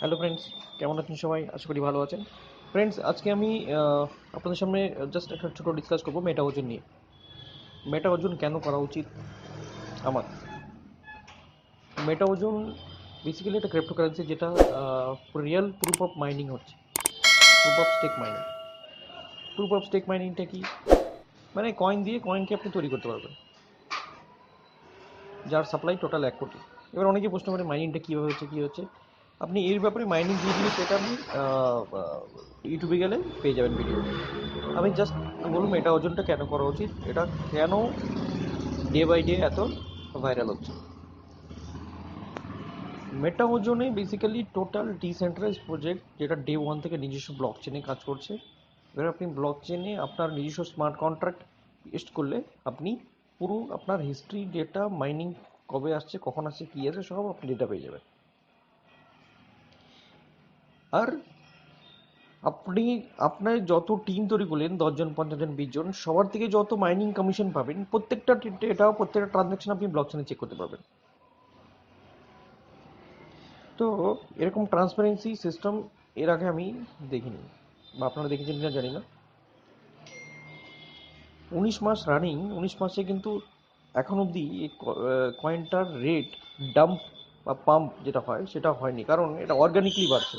Hello friends কেমন আছেন সবাই? আশা করি ভালো আছেন। ফ্রেন্ডস আজকে আমি আপনাদের সামনে জাস্ট একটা ছোটো ডিসকাস করব মেটা ওজন নিয়ে। মেটা ওজন কেন করা উচিত? আমার। মেটা ওজন বেসিক্যালি একটা ক্রিপ্টোকারেন্সি যেটা রিয়েল প্রুফ অফ মাইনিং হচ্ছে। Proof of stake mining proof of stake মাইনিংটা কি? মানে কয়েন দিয়ে কয়েনকে আপনি তৈরি করতে পারবেন। যার সাপ্লাই টোটাল এক কোটি। এবার অনেকে প্রশ্ন করে মাইনিংটা কীভাবে হচ্ছে, কী হচ্ছে? আপনি এর ব্যাপারে মাইনিং ভিডিও সেটা আপনি ইউটিউবে গেলে পেয়ে যাবেন ভিডিও আমি জাস্ট বলুন এটা ওজনটা কেন করা উচিত? এটা কেন ডে বাই ডে এত ভাইরাল হচ্ছে? মেটা ওজনে বেসিক্যালি টোটাল ডিসেন্ট্রালাইজ প্রজেক্ট যেটা ডে ওয়ান থেকে নিজস্ব ব্লক চেনে কাজ করছে। এবার আপনি ব্লক চেনে আপনার নিজস্ব স্মার্ট কন্ট্রাক্ট পেস্ট করলে আপনি পুরো আপনার হিস্ট্রি ডেটা মাইনিং কবে আসছে, কখন আসছে, কী আছে সব আপনি ডেটা পেয়ে যাবেন। আর আপনি, আপনার যত টিম তৈরি করলেন, দশজন পঞ্চাশ জন বিশ জন সবার থেকে যত মাইনিং কমিশন পাবেন, প্রত্যেকটা ডেটা প্রত্যেকটা ট্রানজাকশন আপনি ব্লক চেক করতে পারবেন। তো এরকম ট্রান্সপারেন্সি সিস্টেম এর আগে আমি দেখিনি, বা আপনারা দেখেছেন কিনা জানি না। উনিশ মাস রানিং উনিশ মাসে কিন্তু এখন অবধি এই কয়েনটার রেট ডাম্প বা পাম্প যেটা হয়, সেটা হয়নি, কারণ এটা অর্গানিকলি বাড়ছে।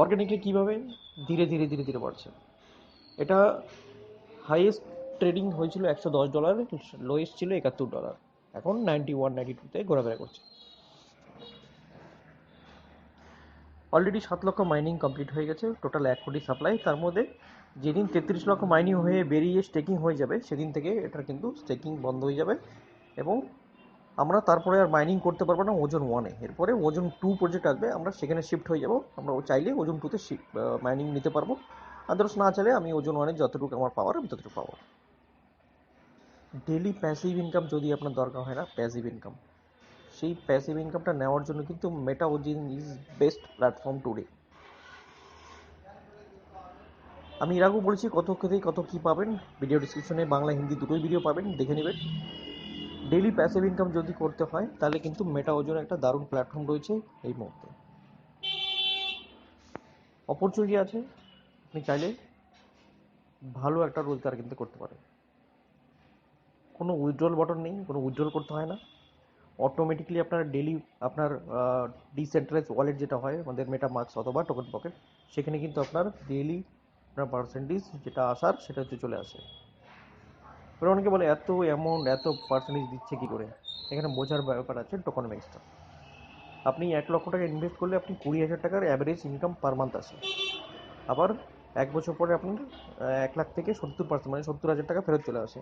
অর্গানিকলি কীভাবে? ধীরে ধীরে ধীরে ধীরে বাড়ছে। এটা হাইয়েস্ট ট্রেডিং হয়েছিল একশো দশ ডলার লোয়েস্ট ছিল একাত্তর ডলার এখন নাইনটি ওয়ান নাইনটি টুতে ঘোরাফেরা করছে। অলরেডি সাত লক্ষ মাইনিং কমপ্লিট হয়ে গেছে টোটাল এক কোটি সাপ্লাই তার মধ্যে যেদিন তেত্রিশ লক্ষ মাইনিং হয়ে বেরিয়ে স্টেকিং হয়ে যাবে, সেদিন থেকে এটার কিন্তু স্টেকিং বন্ধ হয়ে যাবে এবং আমরা তারপরে আর মাইনিং করতে পারব না ওজন ওয়ানে এরপরে ওজন টু প্রজেক্ট আসবে, আমরা সেখানে শিফট হয়ে যাব। আমরা ও চাইলে ওজন টুতে মাইনিং নিতে পারব। আদার্স না চাইলে আমি ওজন ওয়ানে যতটুকু আমার পাওয়ার আমি ততটুকু পাবো। ডেলি প্যাসিভ ইনকাম যদি আপনার দরকার হয় না প্যাসিভ ইনকাম সেই প্যাসিভ ইনকামটা নেওয়ার জন্য কিন্তু মেটা ওজিন ইজ বেস্ট প্ল্যাটফর্ম টুডে আমি এর আগেও বলেছি কত থেকে কত কী পাবেন। ভিডিও ডিসক্রিপশনে বাংলা, হিন্দি দুটোই ভিডিও পাবেন, দেখে নেবেন। ডেলি প্যাসিভ ইনকাম যদি করতে হয়, তাহলে কিন্তু মেটা ওজন একটা দারুণ প্ল্যাটফর্ম রয়েছে এই মুহূর্তে। অপরচুনিটি আছে, আপনি চাইলে ভালো একটা রোজগার কিন্তু করতে পারেন কোনো উইথড্রল বটন নেই, কোনো উইথড্রল করতে হয় না। অটোমেটিকলি আপনার ডেলি আপনার ডিসেন্ট্রালাইজ ওয়ালেট যেটা হয়, আমাদের মেটামার্কস অথবা টোকেন পকেট সেখানে কিন্তু আপনার ডেইলি আপনার পার্সেন্টেজ যেটা আসার, সেটা হচ্ছে চলে আসে। এবার অনেকে বলে, এত অ্যামাউন্ট এত পার্সেন্টেজ দিচ্ছে কী করে? এখানে বোঝার ব্যাপার আছে টোকনমিক্সটা আপনি এক লক্ষ টাকা ইনভেস্ট করলে আপনি কুড়ি হাজার টাকার অ্যাভারেজ ইনকাম পার মান্থ আসে আবার এক বছর পরে আপনার এক লাখ থেকে সত্তর পার্সেন্ট মানে সত্তর হাজার টাকা ফেরত চলে আসে।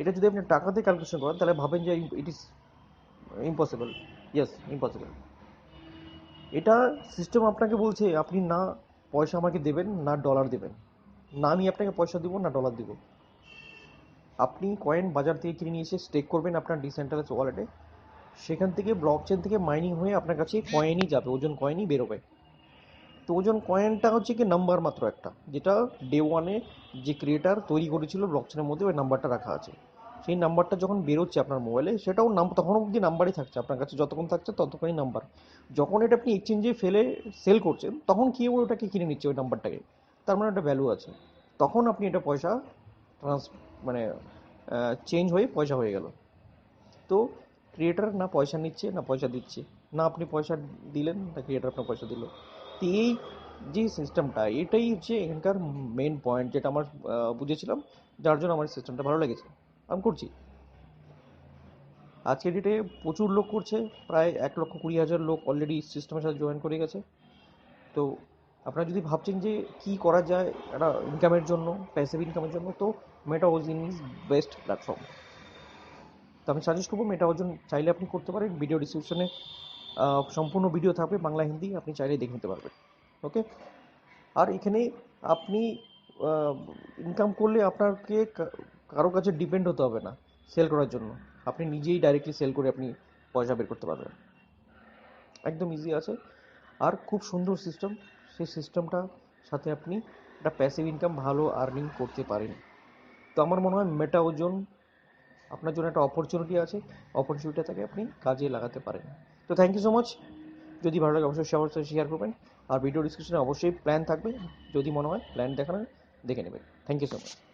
এটা যদি আপনি টাকাতে ক্যালকুলেশন করেন, তাহলে ভাবেন যে it is impossible yes impossible এটা সিস্টেম আপনাকে বলছে, আপনি না পয়সা আমাকে দেবেন, না ডলার দেবেন। না আমি আপনাকে পয়সা দিব, না ডলার দিব। আপনি কয়েন বাজার থেকে কিনে নিয়ে এসে স্টেক করবেন আপনার ডিসেন্ট্রালাইজ ওয়ালেটে সেখান থেকে ব্লক চেন থেকে মাইনিং হয়ে আপনার কাছে কয়েনই যাবে, ওজন কয়েনই বেরোবে। তো ওজন কয়েনটা হচ্ছে কি নাম্বার মাত্র একটা, যেটা ডে ওয়ানে যে ক্রিয়েটার তৈরি করেছিল ব্লক চেনের মধ্যে ওই নাম্বারটা রাখা আছে। সেই নাম্বারটা যখন বেরোচ্ছে আপনার মোবাইলে সেটাও নাম, তখন অবধি নাম্বারই থাকছে, আপনার কাছে যতক্ষণ থাকছে ততক্ষণই নাম্বার যখন এটা আপনি এক্সচেঞ্জে ফেলে সেল করছেন, তখন কি ওটাকে কিনে নিচ্ছে ওই নাম্বারটাকে তার মানে একটা ভ্যালু আছে। তখন আপনি এটা পয়সা ট্রান্স মানে চেঞ্জ হয়ে পয়সা হয়ে গেল। তো ক্রিয়েটার না পয়সা নিচ্ছে, না পয়সা দিচ্ছে। না আপনি পয়সা দিলেন, না ক্রিয়েটার আপনার পয়সা দিল। তো এই যে সিস্টেমটা এটাই হচ্ছে এখানকার মেন পয়েন্ট যেটা আমার বুঝেছিলাম। যার জন্য আমার সিস্টেমটা ভালো লেগেছে। আমি করছি। আজকে ডেটে প্রচুর লোক করছে। প্রায় এক লক্ষ কুড়ি হাজার লোক অলরেডি সিস্টেমের সাথে জয়েন করে গেছে। তো আপনারা যদি ভাবছেন যে কি করা যায় একটা ইনকামের জন্য প্যাসিভ ইনকামের জন্য, তো মেটা ওজিন ইজ বেস্ট প্ল্যাটফর্ম তো আমি সাজেস্ট করব মেটা ওজন চাইলে আপনি করতে পারেন ভিডিও ডিসক্রিপশনে সম্পূর্ণ ভিডিও থাকবে, বাংলা, হিন্দি, আপনি চাইলে দেখে নিতে পারবেন ওকে আর এখানে আপনি ইনকাম করলে আপনাকে কারও কাছে ডিপেন্ড হতে হবে না সেল করার জন্য। আপনি নিজেই ডাইরেক্টলি সেল করে আপনি পয়সা বের করতে পারবেন। একদম ইজি আছে। আর খুব সুন্দর সিস্টেম সেই সিস্টেমটা সাথে আপনি একটা প্যাসিভ ইনকাম ভালো আর্নিং করতে পারেন। তো আমার মনে হয় মেটা ওজন আপনার জন্য একটা অপরচুনিটি আছে। অপরচুনিটিটাকে আপনি কাজে লাগাতে পারেন। তো থ্যাংক ইউ সো মাচ যদি ভালো লাগে অবশ্যই সবার সাথে শেয়ার করবেন। আর ভিডিও ডিসক্রিপশনে অবশ্যই প্ল্যান থাকবে। যদি মনে হয় প্ল্যান দেখানো দেখে নেবেন। Thank you so much